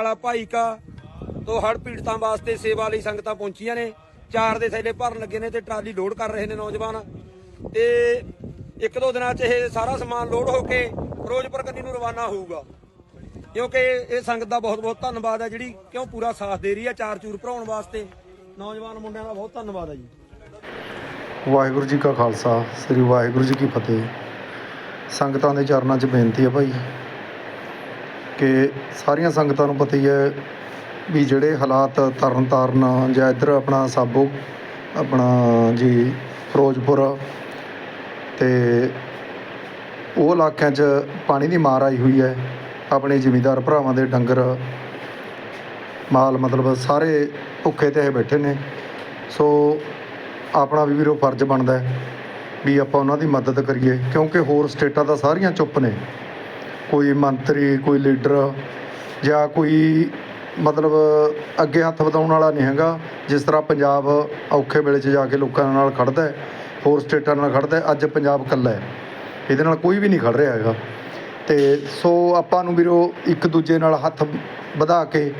ਵਾਲਾ ਭਾਈ ਤੋਂ ਹੜ ਪੀੜਤਾਂ ਵਾਸਤੇ ਸੇਵਾ ਲਈ ਸੰਗਤਾਂ ਪਹੁੰਚੀਆਂ ਨੇ। ਚਾਰ ਦੇ ਥੈਲੇ ਭਰਨ ਲੱਗੇ ਨੇ ਤੇ ਟਰਾਲੀ ਲੋਡ ਕਰ ਰਹੇ ਨੇ ਨੌਜਵਾਨ। ਤੇ ਇੱਕ ਦੋ ਦਿਨਾਂ 'ਚ ਇਹ ਸਾਰਾ ਸਮਾਨ ਲੋਡ ਹੋ ਕੇ ਫਿਰੋਜ਼ਪੁਰ ਕੰਨੀ ਨੂੰ ਰਵਾਨਾ ਹੋਊਗਾ। ਕਿਉਂਕਿ ਇਹ ਸੰਗਤ ਦਾ ਬਹੁਤ ਬਹੁਤ ਧੰਨਵਾਦ ਹੈ ਜਿਹੜੀ ਕਿਉਂ ਪੂਰਾ ਸਾਥ ਦੇ ਰਹੀ ਹੈ ਚਾਰ ਚੂਰ ਭਰਾਉਣ ਵਾਸਤੇ। ਨੌਜਵਾਨ ਮੁੰਡਿਆਂ ਦਾ ਬਹੁਤ ਧੰਨਵਾਦ ਹੈ ਜੀ। ਵਾਹਿਗੁਰੂ ਜੀ ਕਾ ਖਾਲਸਾ, ਸ੍ਰੀ ਵਾਹਿਗੁਰੂ ਜੀ ਕੀ ਫਤਿਹ। ਸੰਗਤਾਂ ਦੇ ਚਰਨਾਂ 'ਚ ਬੇਨਤੀ ਹੈ ਭਾਈ। ਕਿ ਸਾਰੀਆਂ ਸੰਗਤਾਂ ਨੂੰ ਪਤਾ ਹੀ ਹੈ ਵੀ ਜਿਹੜੇ ਹਾਲਾਤ ਤਰਨ ਤਾਰਨ ਜਾਂ ਇੱਧਰ ਆਪਣਾ ਸਾਬੋ, ਆਪਣਾ ਜੀ ਫਿਰੋਜ਼ਪੁਰ ਤੇ ਉਹ ਇਲਾਕਿਆਂ 'ਚ ਪਾਣੀ ਦੀ ਮਾਰ ਆਈ ਹੋਈ ਹੈ। ਆਪਣੇ ਜ਼ਿਮੀਂਦਾਰ ਭਰਾਵਾਂ ਦੇ ਡੰਗਰ, ਮਾਲ ਮਤਲਬ ਸਾਰੇ ਭੁੱਖੇ ਤੇ ਬੈਠੇ ਨੇ। ਸੋ ਆਪਣਾ ਵੀ ਵੀਰੋ ਫਰਜ਼ ਬਣਦਾ ਹੈ ਵੀ ਆਪਾਂ ਉਹਨਾਂ ਦੀ ਮਦਦ ਕਰੀਏ ਕਿਉਂਕਿ ਹੋਰ ਸਟੇਟਾਂ ਤਾਂ ਸਾਰੀਆਂ ਚੁੱਪ ਨੇ। ਕੋਈ ਮੰਤਰੀ, ਕੋਈ ਲੀਡਰ ਜਾਂ ਕੋਈ ਮਤਲਬ ਅੱਗੇ ਹੱਥ ਵਧਾਉਣ ਵਾਲਾ ਨਹੀਂ ਹੈਗਾ। ਜਿਸ ਤਰ੍ਹਾਂ ਪੰਜਾਬ ਔਖੇ ਵੇਲੇ 'ਚ ਜਾ ਕੇ ਲੋਕਾਂ ਨਾਲ ਖੜਦਾ ਹੈ, ਹੋਰ ਸਟੇਟਾਂ ਨਾਲ ਖੜਦਾ ਹੈ, ਅੱਜ ਪੰਜਾਬ ਇਕੱਲਾ ਹੈ। ਇਹਦੇ ਨਾਲ ਕੋਈ ਵੀ ਨਹੀਂ ਖੜ ਰਿਹਾ ਹੈਗਾ। ਤੇ ਸੋ ਆਪਾਂ ਨੂੰ ਵੀਰੋ ਇੱਕ ਦੂਜੇ ਨਾਲ ਹੱਥ ਵਧਾ ਕੇ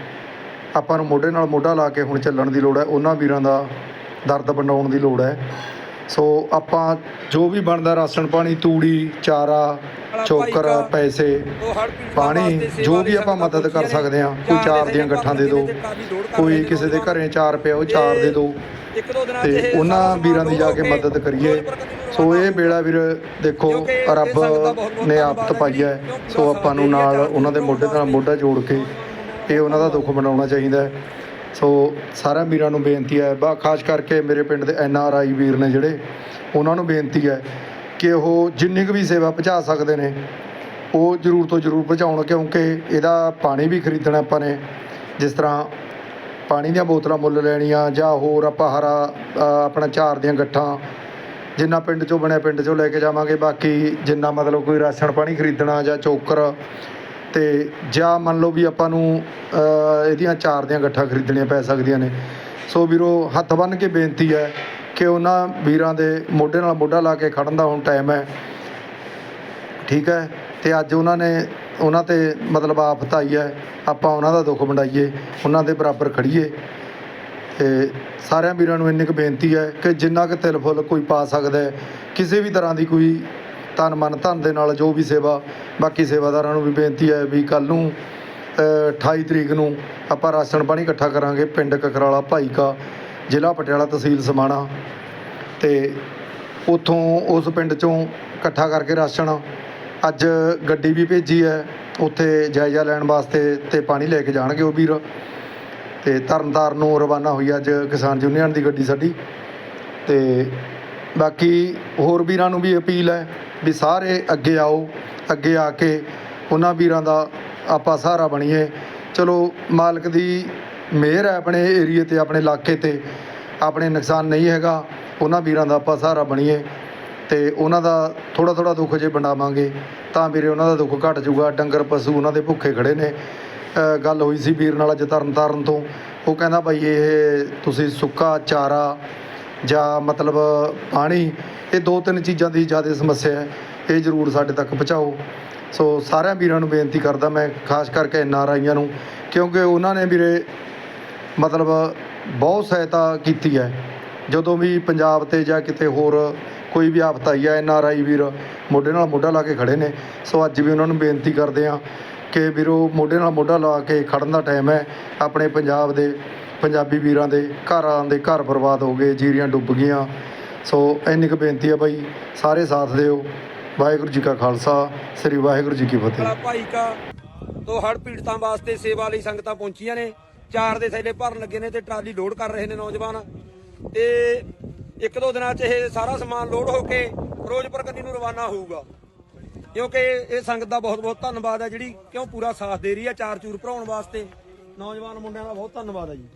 ਆਪਾਂ ਨੂੰ ਮੋਢੇ ਨਾਲ ਮੋਢਾ ਲਾ ਕੇ ਹੁਣ ਚੱਲਣ ਦੀ ਲੋੜ ਹੈ। ਉਹਨਾਂ ਵੀਰਾਂ ਦਾ ਦਰਦ ਵੰਡਾਉਣ ਦੀ ਲੋੜ ਹੈ। ਸੋ ਆਪਾਂ ਜੋ ਵੀ ਬਣਦਾ ਰਾਸ਼ਨ ਪਾਣੀ ਤੂੜੀ ਚਾਰਾ ਚੋਕਰ ਪੈਸੇ ਪਾਣੀ ਜੋ ਵੀ ਆਪਾਂ ਮਦਦ ਕਰ ਸਕਦੇ ਨੇ। ਕੋਈ ਚਾਰ ਦੇ ਦੀਆਂ ਗੱਠਾਂ ਦੇ ਦਿਓ ਕਰ ਕੋਈ ਕਿਸੇ ਦੇ। ਘਰੇ ਚਾਰ ਪਿਆ ਉਹ ਚਾਰ ਦੇ ਦਿਓ। ਦੋ ਤੇ ਉਹਨਾਂ ਵੀਰਾਂ ਦੀ ਜਾ ਕੇ ਮਦਦ ਕਰੀਏ। ਸੋ ਇਹ ਬੇੜਾ ਵੀਰ ਦੇਖੋ ਰੱਬ ਦਾ ਨੇ ਆਫਤ ਹੈ ਸੋ ਆਪਾਂ ਨੂੰ ਦੇ ਨਾਲ ਉਹਨਾਂ ਦੇ ਮੋਢੇ ਨਾਲ ਮੋਢਾ ਜੋੜ ਕੇ ਇਹ ਉਹਨਾਂ ਦਾ ਦੁੱਖ ਮਨਾਉਣਾ ਚਾਹੀਦਾ ਹੈ। ਸੋ ਸਾਰਿਆਂ ਵੀਰਾਂ ਨੂੰ ਬੇਨਤੀ ਹੈ, ਬਾ, ਖਾਸ ਕਰਕੇ ਮੇਰੇ ਪਿੰਡ ਦੇ ਐਨ ਆਰ ਆਈ ਵੀਰ ਨੇ ਜਿਹੜੇ, ਉਹਨਾਂ ਨੂੰ ਬੇਨਤੀ ਹੈ ਕਿ ਉਹ ਜਿੰਨੀ ਕੁ ਵੀ ਸੇਵਾ ਪਹੁੰਚਾ ਸਕਦੇ ਨੇ, ਉਹ ਜ਼ਰੂਰ ਤੋਂ ਜ਼ਰੂਰ ਪਹੁੰਚਾਉਣ, ਕਿਉਂਕਿ ਇਹਦਾ ਪਾਣੀ ਵੀ ਖਰੀਦਣਾ ਆਪਾਂ ਨੇ, ਜਿਸ ਤਰ੍ਹਾਂ ਪਾਣੀ ਦੀਆਂ ਬੋਤਲਾਂ ਮੁੱਲ ਲੈਣੀਆਂ, ਜਾਂ ਹੋਰ ਆਪਾਂ ਹਰਾ ਆਪਣਾ ਚਾਰ ਦੀਆਂ ਗੱਠਾਂ, ਜਿੰਨਾ ਪਿੰਡ ਚੋਂ ਬਣਿਆ ਪਿੰਡ ਚੋਂ ਲੈ ਕੇ ਜਾਵਾਂਗੇ, ਬਾਕੀ ਜਿੰਨਾ ਮਤਲਬ ਕੋਈ ਰਾਸ਼ਨ ਪਾਣੀ ਖਰੀਦਣਾ ਜਾਂ ਚੋਕਰ ਤੇ ਜਾਂ ਮੰਨ ਲਓ ਵੀ ਆਪਾਂ ਨੂੰ ਇਹਦੀਆਂ ਚਾਰ ਦੀਆਂ ਗੱਠਾਂ ਖਰੀਦਣੀਆਂ ਪੈ ਸਕਦੀਆਂ ਨੇ। ਸੋ ਵੀਰੋ, ਹੱਥ ਬੰਨ੍ਹ ਕੇ ਬੇਨਤੀ ਹੈ ਕਿ ਉਹਨਾਂ ਵੀਰਾਂ ਦੇ ਮੋਢੇ ਨਾਲ ਮੋਢਾ ਲਾ ਕੇ ਖੜਨ ਦਾ ਹੁਣ ਟਾਈਮ ਹੈ। ਠੀਕ ਹੈ? ਤੇ ਅੱਜ ਉਹਨਾਂ ਨੇ, ਉਹਨਾਂ ਤੇ ਮਤਲਬ ਆਫਤ ਆਈ ਹੈ, ਆਪਾਂ ਉਹਨਾਂ ਦਾ ਦੁੱਖ ਵੰਡਾਈਏ, ਉਹਨਾਂ ਦੇ ਬਰਾਬਰ ਖੜੀਏ। ਤੇ ਸਾਰਿਆਂ ਵੀਰਾਂ ਨੂੰ ਇੰਨੀ ਕੁ ਬੇਨਤੀ ਹੈ ਕਿ ਜਿੰਨਾ ਕੁ ਤਿਲ ਫੁੱਲ ਕੋਈ ਪਾ ਸਕਦਾ ਕਿਸੇ ਵੀ ਤਰ੍ਹਾਂ ਦੀ ਕੋਈ ਤਨ ਮਨ ਧਨ ਦੇ ਨਾਲ ਜੋ ਵੀ ਸੇਵਾ ਬਾਕੀ ਸੇਵਾਦਾਰਾਂ ਨੂੰ ਵੀ ਬੇਨਤੀ ਹੈ ਵੀ ਕੱਲ ਨੂੰ ਅ, 28 ਤਰੀਕ ਨੂੰ ਆਪਾਂ ਰਾਸ਼ਨ ਪਾਣੀ ਇਕੱਠਾ ਕਰਾਂਗੇ ਪਿੰਡ ਕਕਰਾਲਾ ਭਾਈਕਾ ਜ਼ਿਲ੍ਹਾ ਪਟਿਆਲਾ ਤਹਿਸੀਲ ਸਮਾਣਾ ਤੇ ਉਥੋਂ ਉਸ ਪਿੰਡ ਚੋਂ ਇਕੱਠਾ ਕਰਕੇ ਰਾਸ਼ਨ ਅੱਜ ਗੱਡੀ ਵੀ ਭੇਜੀ ਹੈ ਉੱਥੇ ਜਾਇਜ਼ਾ ਲੈਣ ਵਾਸਤੇ ਤੇ ਪਾਣੀ ਲੈ ਕੇ ਜਾਣਗੇ ਉਹ ਵੀਰ ਤੇ ਤਰਨਤਾਰਨ ਨੂੰ ਰਵਾਨਾ ਹੋਈ ਅੱਜ ਕਿਸਾਨ ਯੂਨੀਅਨ ਦੀ ਗੱਡੀ ਸਾਡੀ ਤੇ ਬਾਕੀ ਹੋਰ ਵੀਰਾਂ ਨੂੰ ਵੀ ਅਪੀਲ ਹੈ ਵੀ ਸਾਰੇ ਅੱਗੇ ਆਓ, ਅੱਗੇ ਆ ਕੇ ਉਹਨਾਂ ਵੀਰਾਂ ਦਾ ਆਪਾਂ ਸਹਾਰਾ ਬਣੀਏ। ਚਲੋ, ਮਾਲਕ ਦੀ ਮਿਹਰ ਹੈ ਆਪਣੇ ਏਰੀਏ ਤੇ, ਆਪਣੇ ਇਲਾਕੇ ਤੇ। ਆਪਣੇ ਨੁਕਸਾਨ ਨਹੀਂ ਹੈਗਾ, ਉਹਨਾਂ ਵੀਰਾਂ ਦਾ ਆਪਾਂ ਸਹਾਰਾ ਬਣੀਏ ਤੇ ਉਹਨਾਂ ਦਾ ਥੋੜਾ ਥੋੜਾ ਦੁੱਖ ਜੇ ਵੰਡਾਵਾਂਗੇ ਤਾਂ ਵੀਰੇ ਉਹਨਾਂ ਦਾ ਦੁੱਖ ਘਟ ਜਾਊਗਾ। ਡੰਗਰ, ਪਸ਼ੂ ਉਹਨਾਂ ਦੇ ਭੁੱਖੇ ਖੜੇ ਨੇ। ਗੱਲ ਹੋਈ ਸੀ ਵੀਰ ਨਾਲ ਅੱਜ ਤਰਨ ਤਾਰਨ ਤੋਂ। ਉਹ ਕਹਿੰਦਾ, ਭਾਈ, ਇਹ ਤੁਸੀਂ ਸੁੱਕਾ ਚਾਰਾ ਜਾਂ ਮਤਲਬ ਪਾਣੀ, ਇਹ ਦੋ ਤਿੰਨ ਚੀਜ਼ਾਂ ਦੀ ਜ਼ਿਆਦਾ ਸਮੱਸਿਆ ਹੈ। ਇਹ ਜ਼ਰੂਰ ਸਾਡੇ ਤੱਕ ਪਹੁੰਚਾਓ। ਸੋ ਸਾਰਿਆਂ ਵੀਰਾਂ ਨੂੰ ਬੇਨਤੀ ਕਰਦਾ ਮੈਂ, ਖਾਸ ਕਰਕੇ ਐਨ ਆਰ ਆਈਆਂ ਨੂੰ, ਕਿਉਂਕਿ ਉਹਨਾਂ ਨੇ ਵੀਰੇ ਮਤਲਬ ਬਹੁਤ ਸਹਾਇਤਾ ਕੀਤੀ ਹੈ। ਜਦੋਂ ਵੀ ਪੰਜਾਬ ਤੇ ਜਾਂ ਕਿਤੇ ਹੋਰ ਕੋਈ ਵੀ ਆਫਤ ਆਈ ਹੈ, ਐਨ ਆਰ ਆਈ ਵੀਰ ਮੋਢੇ ਨਾਲ ਮੋਢਾ ਲਾ ਕੇ ਖੜੇ ਨੇ। ਸੋ ਅੱਜ ਵੀ ਉਹਨਾਂ ਨੂੰ ਬੇਨਤੀ ਕਰਦੇ ਆ ਕਿ ਵੀਰੋ, ਮੋਢੇ ਨਾਲ ਮੋਢਾ ਲਾ ਕੇ ਖੜਨ ਦਾ ਟਾਈਮ ਹੈ। ਆਪਣੇ ਪੰਜਾਬ ਦੇ ਪੰਜਾਬੀ ਵੀਰਾਂ ਦੇ ਘਰਾਂ ਦੇ ਘਰ ਬਰਬਾਦ ਹੋ ਗਏ, ਜੀਰੀਆਂ ਡੁੱਬ ਗਈਆਂ। ਸੋ ਇੰਨੀ ਕੁ ਬੇਨਤੀ ਆ ਬਾਈ, ਸਾਰੇ ਸਾਥ ਦਿਓ। ਵਾਹਿਗੁਰੂ ਜੀ ਕਾ ਖਾਲਸਾ, ਸ੍ਰੀ ਵਾਹਿਗੁਰੂ ਜੀ ਕੀ ਫਤਿਹ। ਭਾਈ ਕਾ, ਤੋਂ ਹੜ ਪੀੜਤਾਂ ਵਾਸਤੇ ਸੇਵਾ ਲਈ ਸੰਗਤਾਂ ਪਹੁੰਚੀਆਂ ਨੇ। ਚਾਰ ਦੇ ਥੈਲੇ ਭਰਨ ਲੱਗੇ ਨੇ ਤੇ ਟਰਾਲੀ ਲੋਡ ਕਰ ਰਹੇ ਨੇ ਨੌਜਵਾਨ। ਤੇ ਇੱਕ ਦੋ ਦਿਨਾਂ 'ਚ ਇਹ ਸਾਰਾ ਸਮਾਨ ਲੋਡ ਹੋ ਕੇ ਫਿਰੋਜ਼ਪੁਰ ਕੰਨੀ ਨੂੰ ਰਵਾਨਾ ਹੋਊਗਾ। ਕਿਉਂਕਿ ਇਹ ਸੰਗਤ ਦਾ ਬਹੁਤ ਬਹੁਤ ਧੰਨਵਾਦ ਹੈ ਜਿਹੜੀ ਕਿਉਂ ਪੂਰਾ ਸਾਥ ਦੇ ਰਹੀ ਹੈ ਚਾਰ ਚੂਰ ਭਰਾਉਣ ਵਾਸਤੇ। ਨੌਜਵਾਨ ਮੁੰਡਿਆਂ ਦਾ ਬਹੁਤ ਧੰਨਵਾਦ ਹੈ ਜੀ।